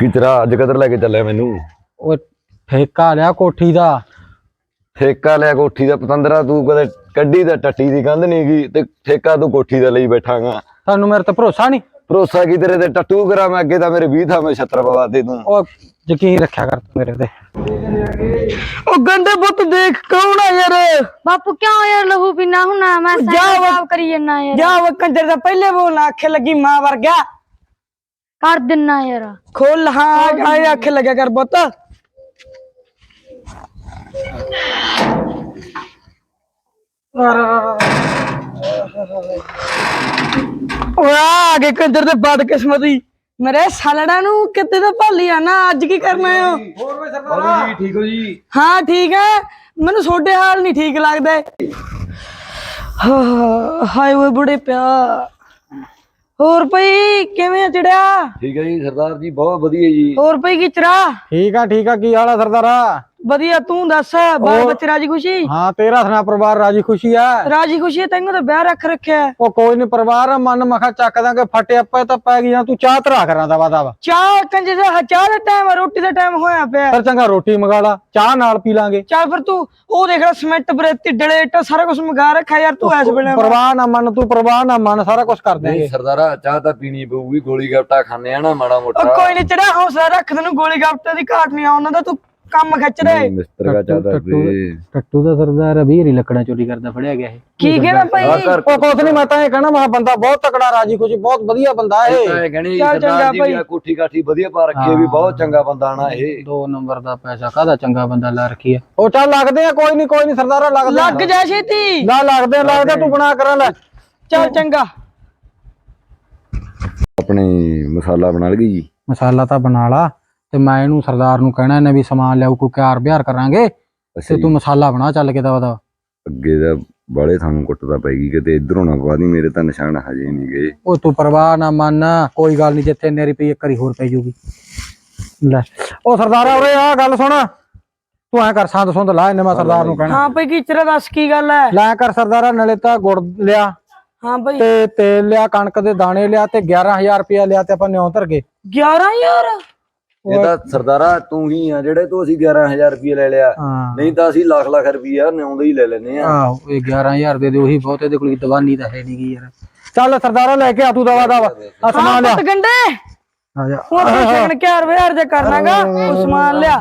ਕੀ ਤੇਰਾ ਅੱਜ ਕਦਰ ਲੈ ਕੇ ਚੱਲਿਆ ਮੈਨੂੰ? ਉਹ ਠੇਕਾ ਲਿਆ ਕੋਠੀ ਦਾ। ਠੇਕਾ ਲਿਆ ਕੋਠੀ ਦਾ ਪਤੰਦਰਾ ਤੂੰ ਕਦੇ ਕੱਢੀ ਦਾ ਟੱਟੀ ਦੀ ਕੰਧ ਨਹੀਂ ਗਈ ਤੇ ਠੇਕਾ ਤੂੰ ਕੋਠੀ ਦਾ ਲਈ ਬੈਠਾਗਾ ਤੁਹਾਨੂੰ ਮੇਰੇ ਤੇ ਭਰੋਸਾ ਨਹੀਂ ਭਰੋਸਾ ਕੀ ਤੇਰੇ ਤੇ? ਟੱਟੂ ਕਰਾਂ ਮੈਂ ਅੱਗੇ ਤਾਂ ਮੇਰੇ 20 ਥਾਂ ਮੈਂ ਛੱਤਰ ਪਵਾ ਦੇ ਤੂੰ। ਉਹ ਯਕੀਨ ਰੱਖਿਆ ਕਰ ਤੂੰ ਮੇਰੇ ਤੇ। ਉਹ ਗੰਦੇ ਬੁੱਤ ਦੇਖ ਕੌਣ ਆ ਯਾਰ? ਬਾਪੂ ਕਿਉਂ ਯਾਰ ਲਹੂ ਪੀਣਾ ਹੁਣਾ? ਮੈਂ ਜਾ ਸਾਈਕਲ ਵਾ- ਸਾਫ਼ ਕਰੀ ਜੰਨਾ ਯਾਰ। ਜਾ ਉਹ ਕੰਜਰ ਦਾ ਪਹਿਲੇ ਬੋਲ ਆਖੇ ਲੱਗੀ ਮਾਂ ਵਰਗਾ। ਕਰ ਦਿੰਨਾ ਯਾਰ। ਖੋਲ ਹਾਂ ਆਏ ਆਖੇ ਲੱਗਿਆ ਕਰ ਬੁੱਤ ਉਹ ਆ ਗਏ ਕੰਜਰ ਦੇ ਬਦ ਕਿਸਮਤੀ ਮੇਰੇ ਸਾਲੜਾ ਨੂੰ ਕਿਤੇ ਤਾਂ ਭਾਲੀ ਆ ਨਾ ਅੱਜ ਕੀ ਕਰਨਾ ਆ? ਜੀ ਠੀਕ ਹੋ ਜੀ? ਹਾਂ ਠੀਕ ਹੈ ਮੈਨੂੰ ਛੋਡੇ ਹਾਲ ਨਹੀਂ ਠੀਕ ਲੱਗਦਾ। ਹਾਏ ਓਏ ਬੁੜੇ ਪਿਆ ਹੋਰ ਭਈ ਕਿਵੇਂ ਆ ਚੜਿਆ? ਠੀਕ ਹੈ ਜੀ ਸਰਦਾਰ ਜੀ ਬਹੁਤ ਵਧੀਆ ਜੀ। ਹੋਰ ਭਈ ਕਿਚਰਾ ਠੀਕ ਆ ਠੀਕ ਆ ਕੀ ਹਾਲ ਆ ਸਰਦਾਰਾ? ਵਧੀਆ ਤੂੰ ਦੱਸ ਬਾਲ ਬੱਚੇ ਰਾਜੀ ਖੁਸ਼ੀ? ਹਾਂ ਤੇਰਾ ਸੁਣਾ ਪਰਿਵਾਰ ਰਾਜੀ ਖੁਸ਼ੀ ਆ? ਰਾਜੀ ਖੁਸ਼ੀ ਹੈ, ਤੈਨੂੰ ਤਾਂ ਵਿਆਹ ਰੱਖ ਰੱਖਿਆ। ਹੈ। ਉਹ ਕੋਈ ਨਹੀਂ ਪਰਿਵਾਰ ਮਨ ਮਖਾ ਚੱਕ ਦਾਂਗੇ ਫਟੇ ਆਪੇ ਤਾਂ ਪੈ ਗਈ ਜਾਂ ਤੂੰ ਚਾਹ ਧਰਾ ਕਰਾਂ ਦਵਾ ਦਵਾ ਚਾਹ ਕੰਜੇ ਦਾ ਚਾਹ ਦਾ ਟਾਈਮ ਰੋਟੀ ਦਾ ਟਾਈਮ ਹੋਇਆ ਪਿਆ। ਫਿਰ ਚੰਗਾ ਰੋਟੀ ਮੰਗਾ ਲਾ ਚਾਹ ਨਾਲ ਪੀ ਲਾਂਗੇ। ਚੱਲ ਫਿਰ ਤੂੰ ਉਹ ਦੇਖ ਲੈ ਸਿਮੈਂਟ ਬਰੇਤੀ ਡਲੇ ਇੱਟਾਂ ਸਾਰਾ ਕੁਝ ਮੰਗਾ ਰੱਖਿਆ ਯਾਰ ਤੂੰ ਐਸ ਵੇਲੇ। ਪਰਵਾਹ ਨਾ ਮੰਨ ਤੂੰ ਪਰਵਾਹ ਨਾ ਮੰਨ ਸਾਰਾ ਕੁਝ ਕਰ ਨਹੀਂ ਦੇਂਗੇ। ਸਰਦਾਰਾ ਚਾਹ ਤਾਂ ਪੀਣੀ ਪਊਗੀ ਗੋਲੀ ਗੱਪਟਾ ਖਾਣੇ ਆ ਨਾ ਮਾੜਾ ਉਹ ਮੋਟਾ ਕੋਈ ਨਹੀਂ ਚੜਾ ਹੌਸਲਾ ਰੱਖ ਤੈਨੂੰ ਗੋਲੀ ਗੱਪਟੇ ਦੀ ਘਾਟ ਨਹੀਂ ਆਉਣਾ ਦਾ ਤੂੰ ਕੰਮ ਖਿੱਚ ਦੇ। ਮਿਸਤਰ ਦਾ ਚਾਹ ਤਾਂ ਟੱਟੂ- ਦੇ ਦਾ ਸਰਦਾਰ ਅਭੀ ਰੀ ਲੱਕੜਾਂ ਚੋਰੀ ਕਰਦਾ ਫੜਿਆ ਗਿਆ ਇਹ। ਕੀ ਕਹਿਣਾ ਭਾਈ? ਉਹ ਕੁਛ ਨਹੀਂ ਮੈਂ ਤਾਂ ਇਹ ਕਹਿਣਾ ਮੈਂ ਬੰਦਾ ਬਹੁਤ ਤਕੜਾ ਰਾਜੀ ਖੁਸ਼ੀ ਬਹੁਤ ਵਧੀਆ ਬੰਦਾ ਇਹ। ਕਹਿਣੀ ਚੱਲ ਚੰਗਾ ਸਰਦਾਰ। ਵੀ ਆ ਕੋਠੀ ਕਾਠੀ ਵਧੀਆ ਪਾ ਰੱਖੀ ਹੈ ਵੀ ਬਹੁਤ ਚੰਗਾ ਬੰਦਾ ਨਾ ਇਹ। ਦੋ ਨੰਬਰ ਦਾ ਪੈਸਾ ਕਾਹਦਾ ਚੰਗਾ ਬੰਦਾ ਲਾ ਰੱਖੀ ਆ ਉਹ ਚੱਲ ਲੱਗਦੇ ਆ ਕੋਈ ਨਹੀਂ ਕੋਈ ਨਹੀਂ ਸਰਦਾਰਾ ਲੱਗਦੇ। ਲੱਗ ਜਾ ਛੇਤੀ। ਨਾ ਲੱਗਦੇ ਆ, ਲੱਗਦੇ ਤੂੰ ਬਣਾ ਕਰਾਂ ਲੈ। ਚੱਲ ਚੰਗਾ। ਆਪਣੇ ਮਸਾਲਾ ਬਣਾ ਲਗੀ ਜੀ। ਮਸਾਲਾ ਤਾਂ ਬਣਾ ਲਾ। ਤੇ ਮੈਂ ਇਹਨੂੰ ਸਰਦਾਰ ਨੂੰ ਕਹਿਣਾ ਇਹਨੇ ਵੀ ਸਮਾਨ ਲਿਆਉ ਕੋਈ ਕਾਰ ਬਿਹਾਰ ਕਰਾਂਗੇ ਤੇ ਤੂੰ ਮਸਾਲਾ ਬਣਾ ਚੱਲ ਕੇ ਦਵਾ ਦਵਾ ਅੱਗੇ ਦਾ ਬਾਲੇ ਤੁਹਾਨੂੰ ਕੁੱਟਦਾ ਪੈਗੀ ਕਿਤੇ ਇਧਰੋਂ ਨਾ ਪਵਾ ਦੀ ਮੇਰੇ ਤਾਂ ਨਿਸ਼ਾਨ ਹਜੇ ਨਹੀਂ ਗਏ। ਉਹ ਤੂੰ ਪਰਵਾਹ ਨਾ ਮੰਨ ਕੋਈ ਗੱਲ ਨਹੀਂ ਜਿੱਥੇ ਨੇਰੀ ਪਈ ਇੱਕ ਵਾਰੀ ਹੋਰ ਪੈ ਜੂਗੀ ਲੈ ਉਹ ਸਰਦਾਰਾ ਉਰੇ ਆ ਗੱਲ ਸੁਣ। ਤੂੰ ਐ ਕਰ ਸੰਦ ਸੁੰਦ ਲਾ ਇਹਨੇ ਮੈਂ ਸਰਦਾਰ ਨੂੰ ਕਹਿਣਾ। ਹਾਂ ਭਾਈ ਕਿਚਰਾ ਦੱਸ ਕੀ ਗੱਲ ਹੈ ਲੈ ਕਰ ਸਰਦਾਰਾ ਨਲੇ ਤਾਂ ਗੁੜ ਲਿਆ। ਹਾਂ ਭਾਈ ਤੇ ਤੇਲ ਲਿਆ ਕਣਕ ਦੇ ਦਾਣੇ ਲਿਆ ਤੇ 11000 ਰੁਪਇਆ ਲਿਆ ਤੇ ਆਪਾਂ ਨਿਉ ਧਰ ਗਏ। 11 ਯਾਰ ਇਹ ਤਾਂ ਸਰਦਾਰਾ ਤੂੰ ਹੀ ਆ ਜਿਹੜੇ ਤੋਂ ਅਸੀਂ 11000 ਰੁਪਏ ਲੈ ਲਿਆ। ਹਾਂ। ਨਹੀਂ ਤਾਂ ਅਸੀਂ ਲੱਖ ਲੱਖ ਰੁਪਏ ਨਿਉਂਦੇ ਹੀ ਲੈ ਲੈਨੇ ਆ। ਆਹੋ ਇਹ 11000 ਦੇ ਦੇ ਉਹੀ ਬਹੁਤ ਇਹਦੇ ਕੋਲ ਦਵਾਨੀ ਤਾਂ ਹੈ ਨਹੀਂ ਗੀ ਯਾਰ। ਚੱਲ ਸਰਦਾਰਾ ਲੈ ਕੇ ਆ ਤੂੰ ਦਵਾ ਦਵਾ। ਆ ਸਮਾਨ ਲਿਆ। ਗੰਡੇ। ਆ ਜਾ। ਉਹ ਤੇ ਸ਼ਗਨ ਕਿਆਰ ਵਿਹਾਰ ਜੇ ਕਰਨਾਗਾ ਉਹ ਸਮਾਨ ਲਿਆ।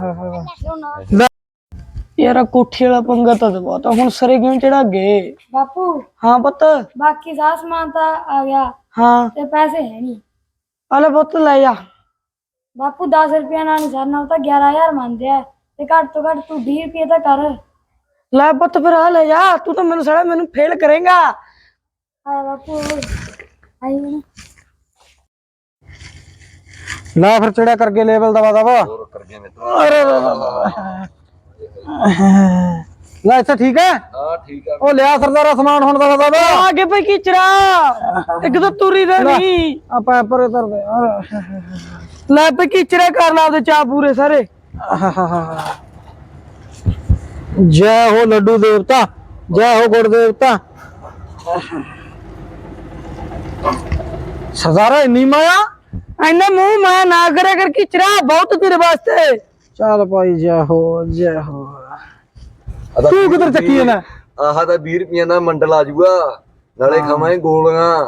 ਯਾਰ ਕੋਠੀ ਵਾਲਾ ਪੰਗਾ ਤਾਂ ਬਹੁਤ ਹੁਣ ਸਰੇ ਕਿਉਂ ਚੜਾ ਗਏ ਬਾਪੂ। ਹਾਂ ਪੁੱਤ। ਬਾਕੀ ਸਾਰਾ ਸਮਾਨ ਤਾਂ ਆ ਗਿਆ। ਹਾਂ। ਤੇ ਪੈਸੇ ਹੈ ਨਹੀਂ ਆਲੇ ਪੁੱਤ ਲੈ ਜਾ ਬਾਪੂ 10 ਰੁਪਏ ਨਾਲ ਨਹੀਂ ਸਰਨਾ ਉਹ ਤਾਂ 11000 ਮੰਨਦੇ ਆ। ਤੇ ਘੱਟ ਤੋਂ ਘੱਟ ਤੂੰ 20 ਰੁਪਏ ਤਾਂ ਕਰ। ਲੈ ਪੁੱਤ ਫਿਰ ਆ ਲੈ ਜਾ ਤੂੰ ਤਾਂ ਮੈਨੂੰ ਸਾਲਾ ਮੈਨੂੰ ਫੇਲ ਕਰੇਗਾ। ਆ ਬਾਪੂ ਆਈ ਨਾ। ਲੈ ਫਿਰ ਚੜਿਆ ਕਰਕੇ ਲੈਵਲ ਦਵਾ ਦਵਾ। ਅਰੇ ਲੈ ਇੱਥੇ ਠੀਕ ਹੈ? ਹਾਂ ਠੀਕ ਆ। ਉਹ ਲਿਆ ਸਰਦਾਰਾ ਸਮਾਨ ਹੁਣ ਦਵਾ ਦਵਾ। ਆ ਕੇ ਭਈ ਕਿਚਰਾ ਇੱਕ ਤਾਂ ਤੁਰੀ ਦਾ ਨਹੀਂ ਆਪਾਂ ਪਰੇ ਧਰਦੇ ਲੈ ਭਈ ਕਿਚਰਾ ਕਰ ਲਾ ਉਹਦੇ ਚਾਹ ਪੂਰੇ ਸਾਰੇ। ਜੈ ਹੋ ਲੱਡੂ ਦੇਵਤਾ ਜੈ ਹੋ ਗੁੜ ਦੇਵਤਾ। ਸਰਦਾਰਾ ਇੰਨੀ ਮਾਇਆ? ਐਨਾ ਮੂੰਹ ਮੈਂ ਨਾ ਕਰਿਆ ਕਰ ਕਿਚਰਾ ਬਹੁਤ ਤੇਰੇ ਵਾਸਤੇ। ਚੱਲ ਭਾਈ ਜੈ ਹੋ ਜੈ ਹੋ। ਤੂੰ ਕਿੱਧਰ ਚੱਕੀ ਜਾਂਦਾ ਆਹ ਤਾਂ 20 ਰੁਪਏ ਦਾ ਮੰਡਲ ਆ ਜਾਊਗਾ। ਨਾਲੇ ਖਾਵਾਂਗੇ ਗੋਲੀਆਂ।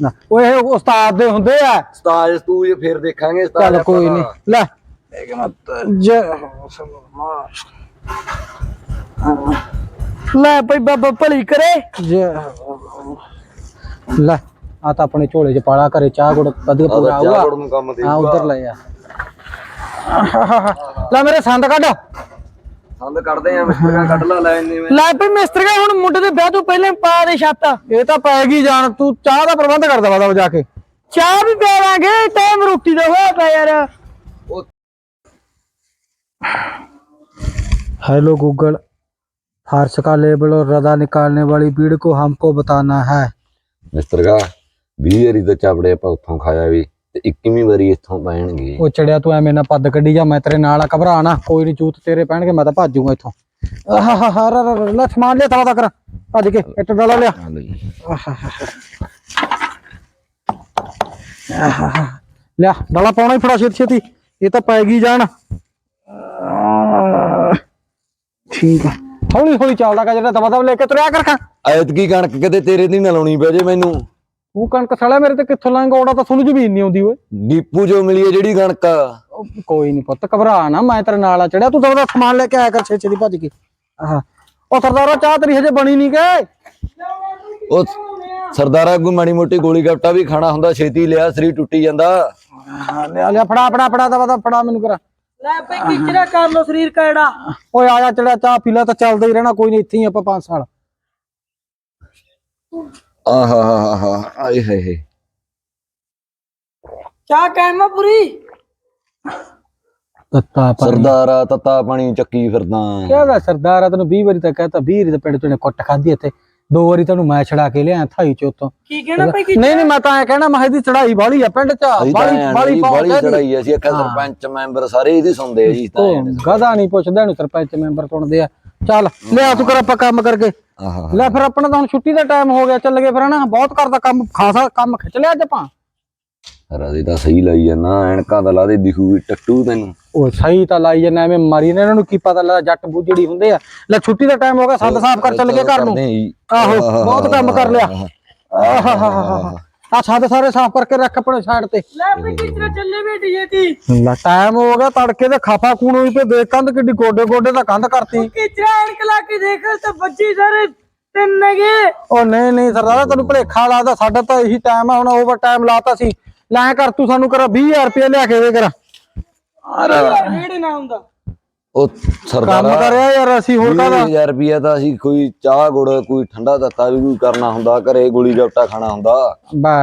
ਨਾ। ਓਏ ਇਹ ਉਸਤਾਦ ਦੇ ਹੁੰਦੇ ਆ। ਸਤਾਜ ਤੂੰ ਇਹ ਫੇਰ ਦੇਖਾਂਗੇ ਸਤਾਜ ਚੱਲ ਕੋਈ। ਨਹੀਂ ਲੈ। ਇੱਕ ਮਤ ਜੈ ਹੋ ਲੈ ਭਈ ਬਾਬਾ ਭਲੀ ਕਰੇ। ਲੈ ਆ ਤਾਂ ਆਪਣੇ ਝੋਲੇ ਚ ਪਾਲਾ ਘਰੇ ਚਾਹ ਗੁੜ ਵਧੀਆ ਪੂਰਾ ਆਊਗਾ। ਹਾਂ ਉਧਰ ਲੈ ਆ। ਲੈ ਮੇਰੇ ਸੰਦ ਕੱਢ। ਸੰਦ ਕੱਢਦੇ ਆ ਮਿਸਤਰੀਆਂ ਕੱਢ ਲਾ ਲੈ ਇੰਨੇ ਵਿੱਚ ਲੈ ਭਈ ਮਿਸਤਰੀਆ ਹੁਣ ਮੁੰਡੇ ਦੇ ਵਿਆਹ ਤੋਂ ਪਹਿਲਾਂ ਪਾ ਦੇ ਛੱਤ ਇਹ ਤਾਂ ਪੈ ਗਈ ਜਾਣ ਤੂੰ ਚਾਹ ਦਾ ਪ੍ਰਬੰਧ ਕਰ ਦਵਾ ਦਵਾ ਜਾ ਕੇ ਚਾਹ ਵੀ ਪਿਆਵਾਂਗੇ ਟਾਈਮ ਰੋਟੀ ਦਾ ਹੋਇਆ ਪਿਆ ਯਾਰ हेलो गूगल फारस का लेबल और रदा निकालने वाली भीड़ को हमको बताना है ਮਿਸਤਰ ਗਾ 20 ਵਾਰੀ ਤਾਂ ਚਾਪੜੇ ਆਪਾਂ ਉੱਥੋਂ ਖਾਇਆ ਵੀ ਤੇ 21ਵੀਂ ਵਾਰੀ ਇੱਥੋਂ ਪੈਣਗੇ ਉਹ ਚੜਿਆ ਤੂੰ ਐਵੇਂ ਨਾ ਪੱਦ ਕੱਢੀ ਜਾ ਮੈਂ ਤੇਰੇ ਨਾਲ ਆ ਘਬਰਾ ਨਾ। ਕੋਈ ਨਹੀਂ ਚੂਤ ਤੇਰੇ ਪੈਣਗੇ ਮੈਂ ਤਾਂ ਭੱਜੂਗਾ ਇੱਥੋਂ। ਆਹਾ ਰ ਰ ਲੈ ਸਮਾਨ ਲਿਆ ਤਵਾ ਤੱਕ। ਭੱਜ ਕੇ ਇੱਟ ਡਾਲਾ ਲਿਆ। ਲਿਆ ਡਾਲਾ ਪਾਉਣਾ ਹੀ ਫੜਾ ਛੇਤੀ ਛੇਤੀ। ਇਹ ਤਾਂ ਪੈ ਗਈ ਜਾਣ ਠੀਕ ਆ। ਹੌਲੀ ਹੌਲੀ ਚੱਲਦਾ ਕਾ ਜਿਹੜਾ ਦਵਾ ਦਵ ਲੈ ਕੇ ਤੁਰਿਆ ਕਰ ਖਾਂ। ਐਤਕੀ ਕਣਕ ਕਿਤੇ ਤੇਰੇ ਦੀ ਨਾ ਲਾਉਣੀ ਪੈ ਜੇ ਮੈਨੂੰ। ਤੂੰ ਕਣਕ ਸਾਲਿਆ ਮੇਰੇ ਤੇ ਕਿੱਥੋਂ ਲਾਂਗਾ ਉਹਦਾ ਤਾਂ ਤੁਹਾਨੂੰ ਜ਼ਮੀਨ ਨਹੀਂ ਆਉਂਦੀ ਓਏ। ਦੀਪੂ ਜੋ ਮਿਲੀ ਹੈ ਜਿਹੜੀ ਕਣਕ। ਉਹ ਕੋਈ ਨਹੀਂ ਪੁੱਤ ਘਬਰਾ ਨਾ ਮੈਂ ਤੇਰੇ ਨਾਲ ਆ ਚੜਿਆ। ਤੂੰ ਦਵਾ ਸਮਾਨ ਲੈ ਕੇ ਆਇਆ ਕਰ ਛੇਤੀ ਦੀ ਭੱਜ ਕੇ। ਆਹ ਉਹ ਸਰਦਾਰਾ ਚਾਹ ਤੇਰੀ ਹਜੇ ਬਣੀ ਨਹੀਂ ਗਏ ਉਹ ਸਰਦਾਰਾ ਕੋਈ ਮਾੜੀ ਮੋਟੀ ਗੋਲੀ ਗੱਪਟਾ ਵੀ ਖਾਣਾ ਹੁੰਦਾ ਛੇਤੀ ਲਿਆ ਸਰੀਰ ਟੁੱਟੀ ਜਾਂਦਾ। ਲਿਆ ਲਿਆ ਫੜਾ ਫੜਾ ਫੜਾ ਦਵਾ ਦਵ ਫੜਾ ਮੈਨੂੰ ਕਰਾ। ਲੈ ਪਈ ਕਿਚਰਾ ਕਰ ਲੋ ਸਰੀਰ ਕੈੜਾ? ਓਏ ਆ ਜਾ ਚੜਿਆ ਚਾਹ ਪੀ ਲੈ ਤਾਂ ਚੱਲਦਾ ਹੀ ਰਹਿਣਾ ਕੋਈ ਨਹੀਂ ਇੱਥੇ ਹੀ ਆਪਾਂ 5 ਸਾਲ। ਆਹਾ ਹਾ ਹਾ ਆਏ ਹਾਏ ਹਾਏ। ਚਾਹ ਕਹਿਮਾ ਪੂਰੀ? ਤੱਤਾ ਪਰ ਸਰਦਾਰਾ ਤਤਾ ਪਾਣੀ ਚੱਕੀ ਫਿਰਦਾ। ਸਰਦਾਰ? ਆ ਤੈਨੂੰ 20 ਵਾਰੀ ਤਾਂ ਕਹਤਾ 20 ਵਾਰੀ ਤਾਂ ਪਿੰਡ ਚੋਂ ਨੇ ਕੁੱਟ ਖਾਧੀ ਇੱਥੇ। ਦੋ ਵਾਰੀ ਤੈਨੂੰ ਮੈਂ ਛੜਾ ਕੇ ਲਿਆ ਥਾਈ ਚ ਕੀ ਕਹਿਣਾ ਕੀ ਨਹੀਂ ਨਹੀਂ ਮੈਂ ਤਾਂ ਐ ਕਹਿਣਾ ਮੈਂ ਇਹਦੀ ਚੜਾਈ ਬਾਲੀ ਆ ਪਿੰਡ ਚ। ਬਾਲੀ ਬਾਲੀ ਬਾਲੀ ਪਾਉਂਦੇ ਚੜਾਈ ਅਸੀਂ ਅੱਖਾਂ ਸਰਪੰਚ ਮੈਂਬਰ ਸਾਰੇ ਇਹਦੀ ਸੁਣਦੇ ਆ ਜੀ ਤਾਂ ਗਦਾ ਨਹੀਂ ਪੁੱਛਦਾ ਇਹਨੂੰ ਸਰਪੰਚ ਮੈਂਬਰ ਸੁਣਦੇ ਆ। ਚੱਲ ਲਿਆ ਤੂੰ ਕਰ ਆਪਾਂ ਕੰਮ ਕਰਕੇ। ਆਹਾ ਲੈ ਫਿਰ ਆਪਣਾ ਤਾਂ ਹੁਣ ਛੁੱਟੀ ਦਾ ਟਾਈਮ ਹੋ ਗਿਆ ਚੱਲ ਗਏ ਫਿਰ ਹਨਾ। ਬਹੁਤ ਕਰਦਾ ਕੰਮ ਖਾਸਾ ਕੰਮ ਖਿੱਚ ਲਿਆ ਅੱਜ ਆਪਾਂ। ਰਾਜੇ ਤਾਂ ਸਹੀ ਲਾਈ ਜਾਂਦਾ ਐਨਕਾਂ ਲਾ ਦੇ ਦਿਖੂ ਵੀ ਟੱਟੂ ਤੈਨੂੰ। ਉਹ ਸਹੀ ਤਾਂ ਲਾਈ ਜਨਾ ਐਵੇਂ ਮਾਰੀ ਨੇ ਇਹਨਾਂ ਨੂੰ ਕੀ ਪਤਾ ਲੱਗਦਾ ਜੱਟ ਬੁੱਜੜੀ ਹੁੰਦੇ ਆ। ਲੈ ਛੁੱਟੀ ਦਾ ਟਾਈਮ ਹੋ ਗਿਆ ਸੰਦ ਸਾਫ਼ ਕਰ ਚੱਲ ਗਏ ਘਰ ਨੂੰ। ਜੀ। ਆਹੋ ਬਹੁਤ ਕੰਮ ਕਰ ਲਿਆ। ਆ ਛੱਡ ਸਾਰੇ ਸਾਫ਼ ਕਰਕੇ ਰੱਖ ਆਪਣੇ ਸਾਈਡ ਤੇ। ਲੈ ਪਈ ਕਿਚਰਾ ਚੱਲੇ ਬੇਟੀ ਜੇਤੀ ਲੈ ਟਾਈਮ ਹੋ ਗਿਆ ਤੜਕੇ ਤੇ ਖਾਫਾ ਖੂਨ ਹੋਈ ਪਈ ਦੇਖ ਕੰਧ ਕਿੱਡੀ ਗੋਡੇ ਗੋਡੇ ਦਾ ਕੰਧ ਕਰਤੀ। ਕਿਚਰਾ ਐਨਕ ਲਾ ਕੇ ਦੇਖ ਤਾਂ ਬੱਜੀ ਸਾਰੇ ਤਿੰਨ ਨਗੇ ਉਹ ਨਹੀਂ ਨਹੀਂ ਸਰਦਾਰਾ ਤੈਨੂੰ ਭਲੇਖਾ ਲੱਗਦਾ ਸਾਡਾ ਤਾਂ ਇਹੀ ਟਾਈਮ ਆ ਹੁਣ ਓਵਰ ਟਾਈਮ ਲਾਤਾ ਸੀ। ਲੈ ਕਰ ਤੂੰ ਸਾਨੂੰ ਕਰ 20000 ਰੁਪਏ ਲਿਆ ਕੇ ਦੇ ਕਰ। ਰੇੜੇ ਨਾ ਹੁੰਦਾ? ਉਹ ਕੰਮ ਸਰਦਾਰਾ ਕਰਿਆ ਯਾਰ ਅਸੀਂ ਹੋਰ ਕਾਹਦਾ? 20000 ਰੁਪਿਆ ਤਾਂ ਅਸੀਂ ਕੋਈ ਚਾਹ ਗੁੜ ਕੋਈ ਠੰਡਾ ਦਿੱਤਾ ਵੀ ਕੋਈ ਕਰਨਾ ਹੁੰਦਾ ਘਰੇ ਗੋਲੀ ਗੱਪਟਾ ਖਾਣਾ ਹੁੰਦਾ। ਬੈ